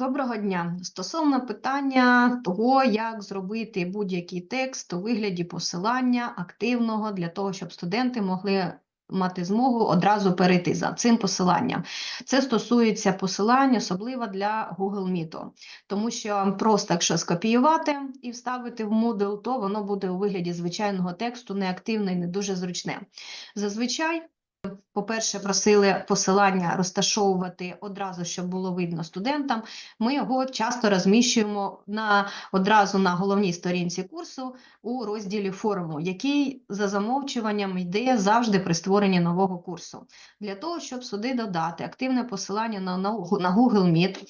Доброго дня. Стосовно питання того, як зробити будь-який текст у вигляді посилання активного для того, щоб студенти могли мати змогу одразу перейти за цим посиланням. Це стосується посилань, особливо для Google Meet, тому що просто якщо скопіювати і вставити в Moodle, то воно буде у вигляді звичайного тексту, неактивне і не дуже зручне. Зазвичай по-перше, просили посилання розташовувати одразу, щоб було видно студентам. Ми його часто розміщуємо на, одразу на головній сторінці курсу у розділі форуму, який за замовчуванням йде завжди при створенні нового курсу. Для того, щоб сюди додати активне посилання на, на, Google Meet,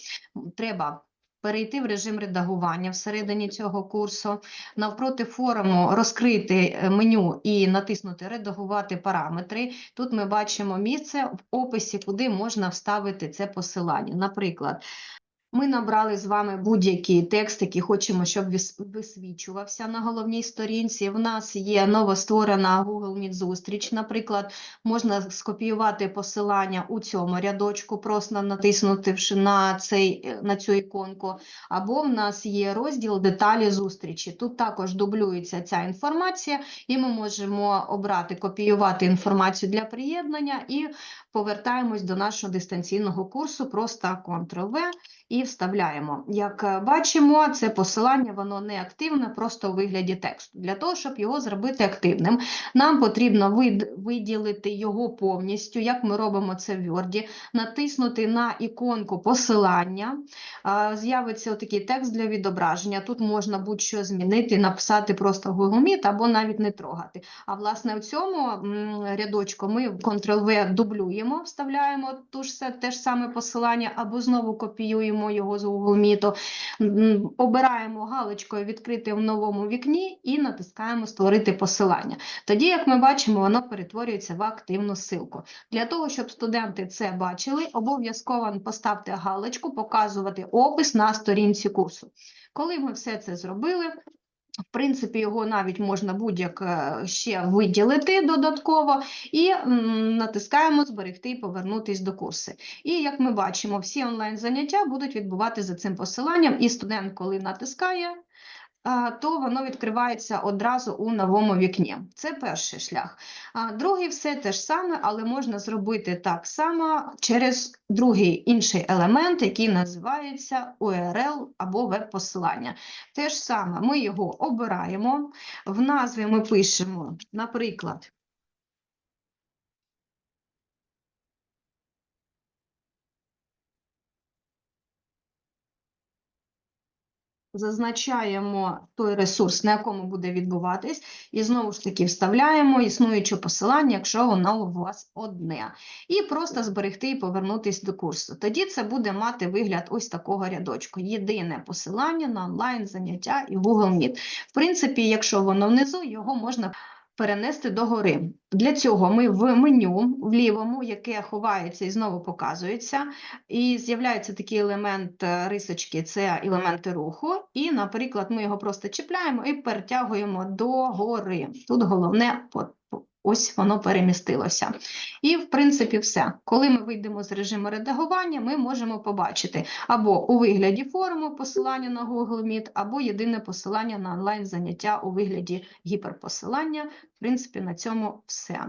треба перейти в режим редагування всередині цього курсу, навпроти форуму розкрити е, меню і натиснути Редагувати параметри. Тут ми бачимо місце в описі, куди можна вставити це посилання. Наприклад, ми набрали з вами будь-який текст, який хочемо, щоб вис- висвічувався на головній сторінці. В нас є новостворена Google Meet зустріч. Наприклад, можна скопіювати посилання у цьому рядочку, просто натиснувши на, цей, е, на цю іконку. Або в нас є розділ деталі зустрічі. Тут також дублюється ця інформація, і ми можемо обрати копіювати інформацію для приєднання і повертаємось до нашого дистанційного курсу, просто Ctrl-V і вставляємо. Як е, бачимо, це посилання воно не активне, просто у вигляді тексту. Для того, щоб його зробити активним, нам потрібно вид- виділити його повністю, як ми робимо це в Word, натиснути на іконку посилання, з'явиться отакий текст для відображення. Тут можна будь-що змінити, написати просто Google Meet або навіть не трогати. А власне в цьому рядочку ми Ctrl-V дублюємо, вставляємо ту ж, те ж саме посилання або знову копіюємо його з Google Meet, обираємо галочкою відкрити в новому вікні і натискаємо створити посилання. Тоді, як ми бачимо, воно перетворюється в активну ссылку. Для того, щоб студенти це бачили, обов'язково поставте галочку показувати опис на сторінці курсу. Коли ми все це зробили, в принципі, його навіть можна будь-як е, ще виділити додатково і натискаємо зберегти і повернутись до курсу. І як ми бачимо, всі онлайн заняття будуть відбувати за цим посиланням, і студент, коли натискає, то воно відкривається одразу у новому вікні. Це перший шлях. Другий все те ж саме, але можна зробити так само через другий інший елемент, який називається URL або веб-посилання. Те ж саме, ми його обираємо, в назві ми пишемо, наприклад, Зазначаємо той ресурс, на якому буде відбуватись, і знову ж таки вставляємо існуюче посилання, якщо воно у вас одне. І просто зберегти і повернутись до курсу. Тоді це буде мати вигляд ось такого рядочку. Єдине посилання на онлайн заняття і Google Meet. В принципі, якщо воно внизу, його можна перенести догори. Для цього ми в меню в лівому, яке ховається і знову показується, і з'являється такий елемент е, рисочки, це елементи руху. І, наприклад, ми його просто чіпляємо і перетягуємо догори. Тут головне ось воно перемістилося. І, в принципі, все. Коли ми вийдемо з режиму редагування, ми можемо побачити або у вигляді форуму посилання на Google Meet, або єдине посилання на онлайн заняття у вигляді гіперпосилання. В принципі, на цьому все.